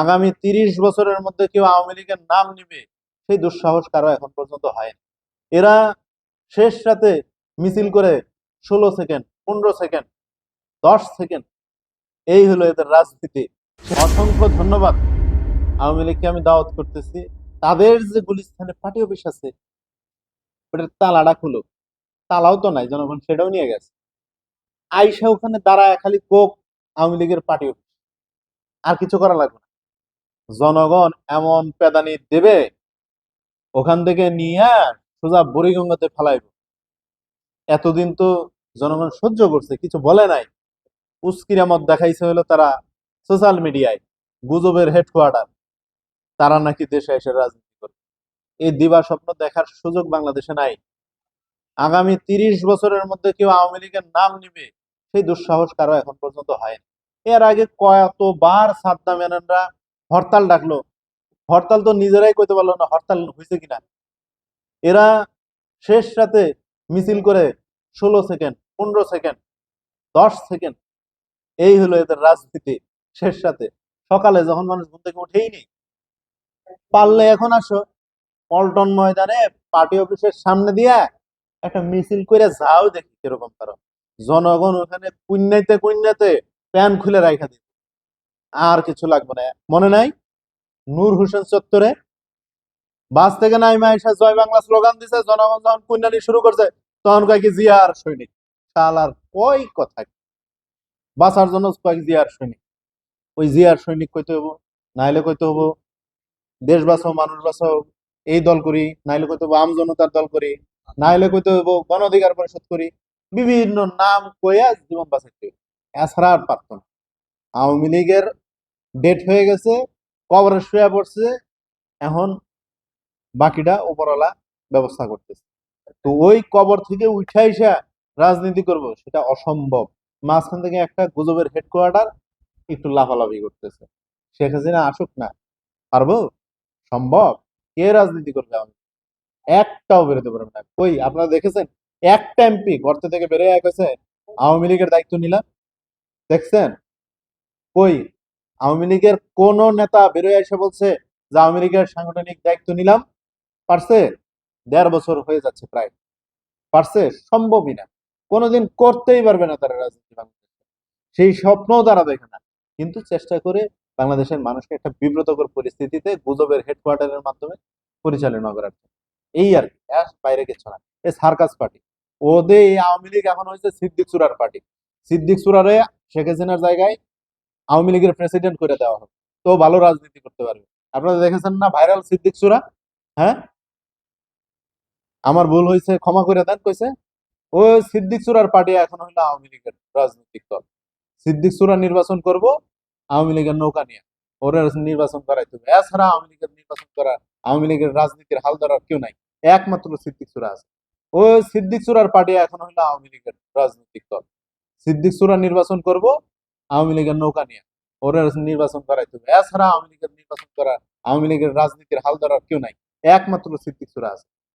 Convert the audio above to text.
আগামী তিরিশ বছরের মধ্যে কেউ আওয়ামী লীগের নাম নিবে, সেই দুঃসাহস কারও এখন পর্যন্ত হয়নি। এরা শেষ রাতে মিছিল করে ষোলো সেকেন্ড, পনেরো সেকেন্ড, দশ সেকেন্ড, এই হলো এদের রাজনীতি। অসংখ্য ধন্যবাদ। আওয়ামী লীগকে আমি দাওয়াত করতেছি। তাদের যে গুলিস্তানে পার্টি অফিস আছে, ওটার তালাটা খুলো। তালাও তো নাই, জনগণ সেটাও নিয়ে গেছে। আইসা ওখানে দাঁড়ায় খালি কোক আওয়ামী লীগের পার্টি অফিস। আর কিছু করা লাগবে জনগণ এমন পেদানি দেবে, ওখান থেকে নিয়ে সোজা বুড়িগঙ্গাতে ফেলাইব। এতদিন তো জনগণ সহ্য করছে, কিছু বলে নাই। উস্কিরামত দেখাইছে হলো তারা সোশ্যাল মিডিয়ায় গুজবের হেডকোয়ার্টার তারা নাকি দেশে এসে রাজনীতি করে এই দিবা স্বপ্ন দেখার সুযোগ বাংলাদেশে নাই। আগামী তিরিশ বছরের মধ্যে কেউ আওয়ামী লীগের নাম নিবে, সেই দুঃসাহস কারও এখন পর্যন্ত হয়নি। এর আগে কতবার সাদ্দাম মেননরা হরতাল ডাকলো। হরতাল তো নিজেরাই কইতে পারল না হরতাল হয়েছে কিনা। এরা শেষ রাতে মিছিল করে ষোলো সেকেন্ড, পনেরো সেকেন্ড, দশ সেকেন্ড, এই হলো এদের রাজনীতি শেষ রাতে। সকালে যখন মানুষ ঘুম থেকে উঠেই নেই। পারলে এখন আসো, পল্টন ময়দানে পার্টি অফিসের সামনে দিয়া একটা মিছিল করে যাও দেখি কীরকম তারা। জনগণ ওখানে কুন্যাইতে কুন্যাতে প্যান খুলে রাখা দিবে। আর কিছু লাগবে না। মনে নাই? নূর হোসেন চত্বরে? বাস থেকে নাই মাইশা জয় বাংলা স্লোগান দিছে, জনগণ যখন কুন্যানি শুরু করছে, তখন কয় কি, জিয়ার সৈনিক। শালার কই কথা বাঁচার জন্য কয়েক জিয়ার সৈনিক। ওই জিয়ার সৈনিক কইতে হব নাইলে কইতে হব দেশ বাঁচাও, মানুষ বাঁচাও, এই দল করি, নাইলে কইতে হব আম জনতার দল করি, নাইলে কইতে হব গণ অধিকার পরিষদ করি, বিভিন্ন নাম কইয়া জীবন বাঁচাইতে এছাড়া আর পারত না। আওয়ামী লীগের ডেট হয়ে গেছে, কবরে শুয়ে পড়ছে, এখন বাকিটা উপরওয়ালা ব্যবস্থা করতেছে। তো ওই কবর থেকে উঠে আইসা রাজনীতি করব, সেটা অসম্ভব। মাঝখান থেকে একটা গুজবের হেডকোয়ার্টার একটু লাফালাফি করতেছে। শেখ হাসিনা আসুক না, পারব? সম্ভব? কে রাজনীতি করবে আমি? একটাও বেরোতে পারবে না। কই, আপনারা দেখেছেন? একটা এমপি গর্ত থেকে বেরোয় গেছে, আওয়ামী লীগের দায়িত্ব নিলাম। দেখছেন? কই আওয়ামী লীগের কোন নেতা বেরোয় এসে বলছে যে আওয়ামী লীগের সাংগঠনিক দায়িত্ব নিলাম? পারছে? দেড় বছর হয়ে যাচ্ছে প্রায়। পারছে? সম্ভবই না। কোনোদিন করতেই পারবে না তারা রাজনীতি সেই স্বপ্নও তারা দেখে না। কিন্তু চেষ্টা করে বাংলাদেশের মানুষকে একটা বিব্রতকর পরিস্থিতিতে গুজবের হেডকোয়ার্টারের মাধ্যমে পরিচালনা করার। এই আর কি। বাইরে কিছু না। এই সার্কাস পার্টি। ওদের এই আওয়ামী লীগ এখন হয়েছে সিদ্দিক সুরার পার্টি। সিদ্দিক সুরারে শেখ হাসিনার জায়গায় আওয়ামী লীগের প্রেসিডেন্ট করে দেওয়া হবে তো ভালো রাজনীতি করতে পারবে। আপনারা দেখেছেন না ভাইরাল সিদ্দিক সুরা? হ্যাঁ? আমার ভুল হয়েছে, ক্ষমা করে দেন, কইছে। ও সিদ্দিক সুরার পার্টি এখন হইল আওয়ামী লীগের রাজনৈতিক দল। সিদ্দিক সুরা নির্বাচন করব, আওয়ামী লীগের নৌকা নিয়ে। ওরা নির্বাচন করাইতে হবে এছাড়া আওয়ামী লীগের নির্বাচন করা আওয়ামী লীগের রাজনীতির হাল ধরার কেউ নাই। একমাত্র সিদ্দিক সুরা আছে। ও সিদ্দিক সুরার পার্টি এখন হইল আওয়ামী লীগের রাজনৈতিক দল। সিদ্দিক সুরা নির্বাচন করব আওয়ামী লীগের নৌকা নিয়ে। ওরা নির্বাচন করাইতে হবে এছাড়া আওয়ামী লীগের নির্বাচন করা আওয়ামী লীগের রাজনীতির হাল ধরার কেউ নাই। একমাত্র সিদ্দিক সুরা আছে।